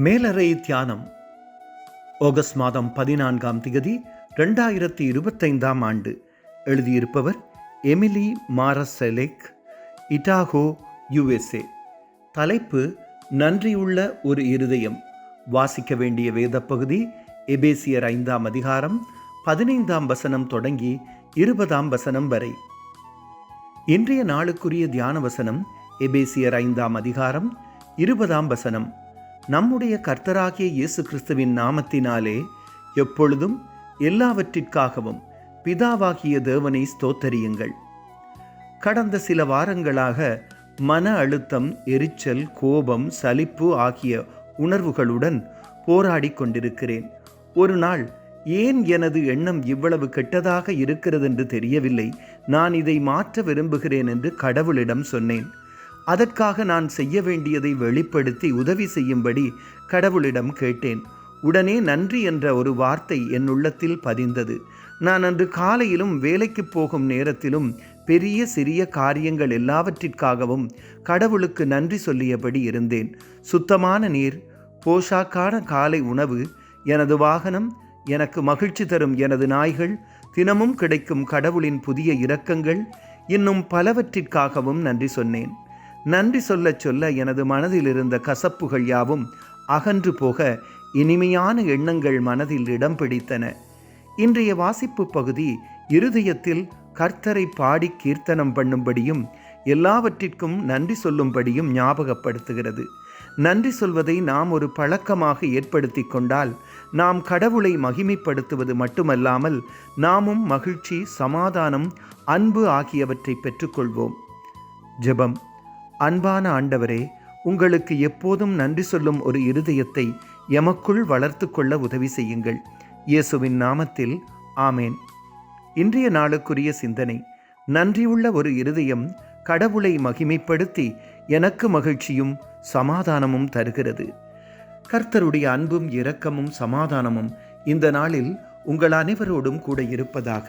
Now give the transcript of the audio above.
மேலறை தியானம். ஆகஸ்ட் மாதம் பதினான்காம் திகதி ரெண்டாயிரத்தி இருபத்தைந்தாம் ஆண்டு. எழுதியிருப்பவர் எமிலி மாரசெலெக் இட்டாகோ யுஎஸ்ஏ. தலைப்பு நன்றியுள்ள ஒரு இருதயம். வாசிக்க வேண்டிய வேதப் பகுதி எபேசியர் ஐந்தாம் அதிகாரம் பதினைந்தாம் வசனம் தொடங்கி இருபதாம் வசனம் வரை. இன்றைய நாளுக்குரிய தியான வசனம் எபேசியர் ஐந்தாம் அதிகாரம் இருபதாம் வசனம். நம்முடைய கர்த்தராகிய இயேசு கிறிஸ்துவின் நாமத்தினாலே எப்பொழுதும் எல்லாவற்றிற்காகவும் பிதாவாகிய தேவனை ஸ்தோத்தரியுங்கள். கடந்த சில வாரங்களாக மன அழுத்தம் எரிச்சல் கோபம் சலிப்பு ஆகிய உணர்வுகளுடன் போராடிக் கொண்டிருக்கிறேன். ஒரு நாள் ஏன் எனது எண்ணம் இவ்வளவு கெட்டதாக இருக்கிறதென்று தெரியவில்லை. நான் இதை மாற்ற விரும்புகிறேன் என்று கடவுளிடம் சொன்னேன். அதற்காக நான் செய்ய வேண்டியதை வெளிப்படுத்தி உதவி செய்யும்படி கடவுளிடம் கேட்டேன். உடனே நன்றி என்ற ஒரு வார்த்தை என் உள்ளத்தில் பதிந்தது. நான் அன்று காலையிலும் வேலைக்கு போகும் நேரத்திலும் பெரிய சிறிய காரியங்கள் எல்லாவற்றிற்காகவும் கடவுளுக்கு நன்றி சொல்லியபடி இருந்தேன். சுத்தமான நீர் போஷாக்கான காலை உணவு எனது வாகனம் எனக்கு மகிழ்ச்சி தரும் எனது நாய்கள் தினமும் கிடைக்கும் கடவுளின் புதிய இரக்கங்கள் இன்னும் பலவற்றிற்காகவும் நன்றி சொன்னேன். நன்றி சொல்லச் சொல்ல எனது மனதில் இருந்த கசப்புகள் யாவும் அகன்று போக இனிமையான எண்ணங்கள் மனதில் இடம் பிடித்தன. இன்றைய வாசிப்பு பகுதி இருதயத்தில் கர்த்தரை பாடி கீர்த்தனம் பண்ணும்படியும் எல்லாவற்றிற்கும் நன்றி சொல்லும்படியும் ஞாபகப்படுத்துகிறது. நன்றி சொல்வதை நாம் ஒரு பழக்கமாக ஏற்படுத்தி கொண்டால் நாம் கடவுளை மகிமைப்படுத்துவது மட்டுமல்லாமல் நாமும் மகிழ்ச்சி சமாதானம் அன்பு ஆகியவற்றை பெற்றுக்கொள்வோம். ஜெபம். அன்பான ஆண்டவரே உங்களுக்கு எப்போதும் நன்றி சொல்லும் ஒரு இருதயத்தை எமக்குள் வளர்த்து கொள்ள உதவி செய்யுங்கள். இயேசுவின் நாமத்தில் ஆமேன். இன்றைய நாளுக்குரிய சிந்தனை நன்றியுள்ள ஒரு இருதயம் கடவுளை மகிமைப்படுத்தி எனக்கு மகிழ்ச்சியும் சமாதானமும் தருகிறது. கர்த்தருடைய அன்பும் இரக்கமும் சமாதானமும் இந்த நாளில் உங்கள் அனைவரோடும் கூட இருப்பதாக.